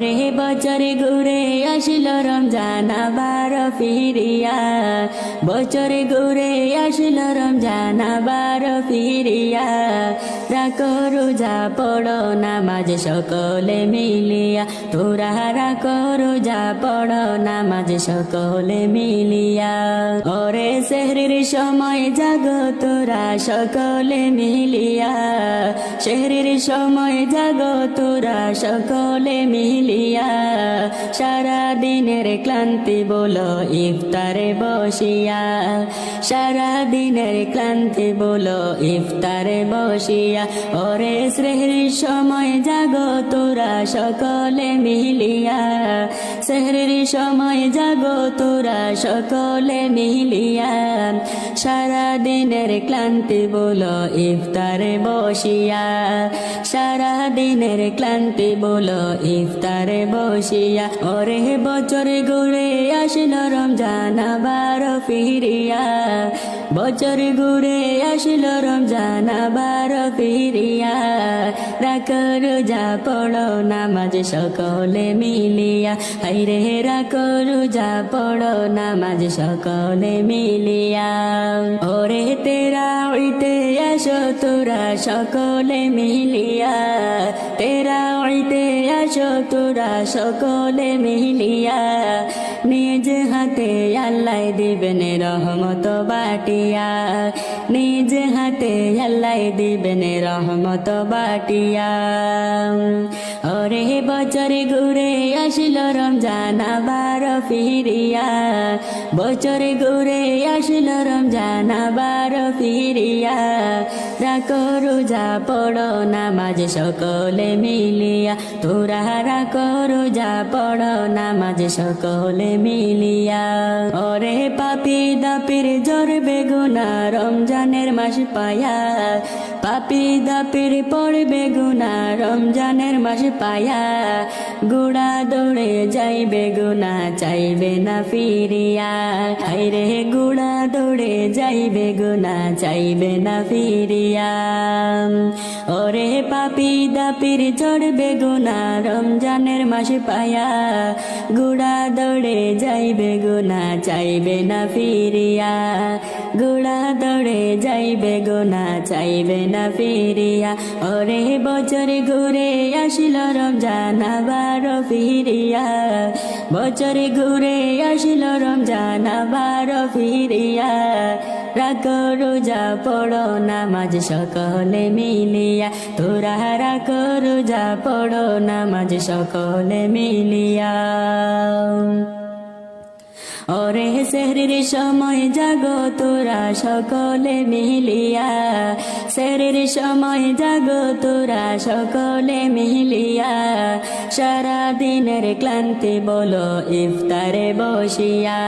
রে বছরে ঘুরে আসিল রমজান, আবার ফিরিয়া। বছরে ঘুরে আসিল রমজান, আবার ফিরিয়া। রাখো রোজা, পড়ো নামাজ, সকলে মিলিয়া। তোরা রাখো রোজা, পড়ো নামাজ, সকলে মিলিয়া। ওরে শহরের সময় জাগো তোরা, সকলে মিলিয়া। শহরের সময় জাগো তোরা সকলে মিলিয়া। সারা দিনের ক্লান্তি বলো, ইফতারে বসিয়া। সারা দিনের ক্লান্তি বলো, ইফতারে বসিয়া। ওরে শ্রেহরির সময় জাগো তোরা সকলে মিলিয়া। শহরের সময় জাগো তোরা সকলে মিলিয়া। সারা দিনের ক্লান্তি বলো, ইফতারে বসিয়া। সারা দিনের ক্লান্তি বলো, ইফতারে বসিয়া, ওরে বছরে ঘুরে আসিল রমজান, আবার ফিরিয়া। বছর ঘুরে আসিল রমজান, আবার ফিরিয়া। রাখ রোজা পড়ো, নামাজ সকলে মিলিয়া। হাইরে রাখ রোজা পড়ো, নামাজ সকলে মিলিয়া। ওরে তেরা উইতে আসো তোরা সকলে মিলিয়া। তেরা উইতে আসো তোরা সকলে মিলিয়া। নিজ হাতে আল্লাহ দিবেন রহমত বাটিয়া। নিজ হাতে আল্লাহ দিবেন রহমত বাটিয়া। ওরে বছরে ঘুরে আসিল রমজান, আবার ফিরিয়া। বছরে ঘুরে আসিল রমজান, আবার ফিরিয়া। রাখো রোজা, পড়ো নামাজ, সকলে মিলিয়া। তোরা রাখো রোজা, পড়ো নামাজ, সকলে মিলিয়া। ওরে পাপি দাপির জোর বেগুনা, রমজানের মাস পায়া। পাপি দাপির পড়বে গুনা, রমজানের মাস পায়া। গুড়া দৌড়ে যাইবে গুনা, চাইবে না ফিরিয়া। হাইরে গুড়া দৌড়ে যাইবে গুনা, চাইবে না ফিরিয়া। ওরে পাপি দাপির চড়বে গুনা, রমজানের মাস পায়া। গুড়া দৌড়ে যাইবে গুনা, চাইবে না ফিরিয়া। যাইবে গুনা চাইবে না ফিরিয়া। ওরে বছর ঘুরে আসিল রমজান, আবার ফিরিয়া। বছর ঘুরে আসিল রমজান, আবার ফিরিয়া। রাখ রোজা, পড়ো নামাজ সকলে মিলিয়া। তোরা রাখ রোজা, পড়ো নামাজ সকলে মিলিয়া। ওরে শহরের সময় জাগো তোরা সকলে মিলিয়া। শহরের সময় জাগো তোরা সকলে মিলিয়া। সারা দিনের ক্লান্তি বলো, ইফতারে বসিয়া।